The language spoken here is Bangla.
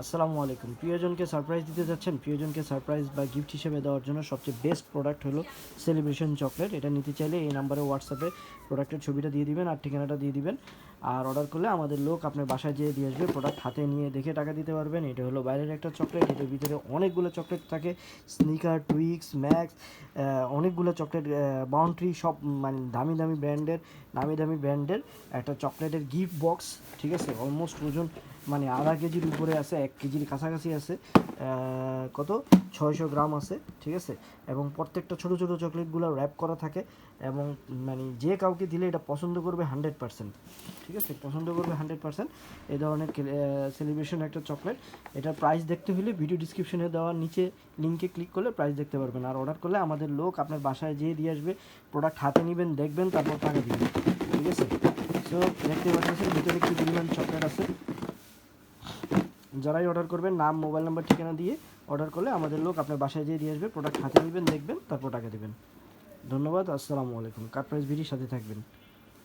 আসসালামু আলাইকুম। প্রিয়জনকে সারপ্রাইজ দিতে যাচ্ছেন, প্রিয়জনকে সারপ্রাইজ বা গিফট হিসেবে দেওয়ার জন্য সবচেয়ে বেস্ট প্রোডাক্ট হলো সেলিব্রেশন চকলেট এটা নিতে চাইলে এই নাম্বারে হোয়াটসঅ্যাপে প্রোডাক্টের ছবিটা দিয়ে দিবেন আর ঠিকানাটা দিয়ে দিবেন। আর অর্ডার করলে আমাদের লোক আপনার বাসায় যেয়ে দিয়ে আসবে প্রোডাক্ট হাতে নিয়ে দেখে টাকা দিতে পারবেন। এটা হলো বাইরের একটা চকলেট এটার ভিতরে অনেকগুলো চকলেট থাকে। স্নিকার টুইক্স ম্যাক্স অনেকগুলো চকলেট বাউন্ডারি সব মানে দামি দামি ব্র্যান্ডের নামি দামি ব্র্যান্ডের একটা চকলেটের গিফট বক্স ঠিক আছে? অলমোস্ট ওজন মানে আধা কেজির উপরে আছে, এক কেজির কাছাকাছি আছে কত? ছয়শো গ্রাম আছে, ঠিক আছে? এবং প্রত্যেকটা ছোট ছোট চকলেটগুলো র্যাপ করা থাকে এবং মানে যে কাউকে দিলে এটা পছন্দ করবে হান্ড্রেড পার্সেন্ট ঠিক আছে? পছন্দ করবে হান্ড্রেড পার্সেন্ট এই ধরনের সেলিব্রেশন একটা চকলেট এটার প্রাইস দেখতে হলে ভিডিও ডিসক্রিপশনে দেওয়ার নিচে লিঙ্কে ক্লিক করলে প্রাইস দেখতে পারবেন। আর অর্ডার করলে আমাদের লোক আপনার বাসায় যেয়ে দিয়ে আসবে প্রোডাক্ট হাতে নেবেন, দেখবেন, তারপর টাকা দিবেন, ঠিক আছে? সো দেখতে পাচ্ছেন, ভিতরে কি পরিমাণ চকলেট আছে। যারাই অর্ডার করবেন, নাম মোবাইল নাম্বার ঠিকানা দিয়ে অর্ডার করলে আমাদের লোক আপনার বাসায় যেয়ে দিয়ে আসবে প্রোডাক্ট হাতে নেবেন, দেখবেন, তারপর টাকা দেবেন। ধন্যবাদ, আসসালামু আলাইকুম। কাট প্রাইস ভিডির সাথে থাকবেন।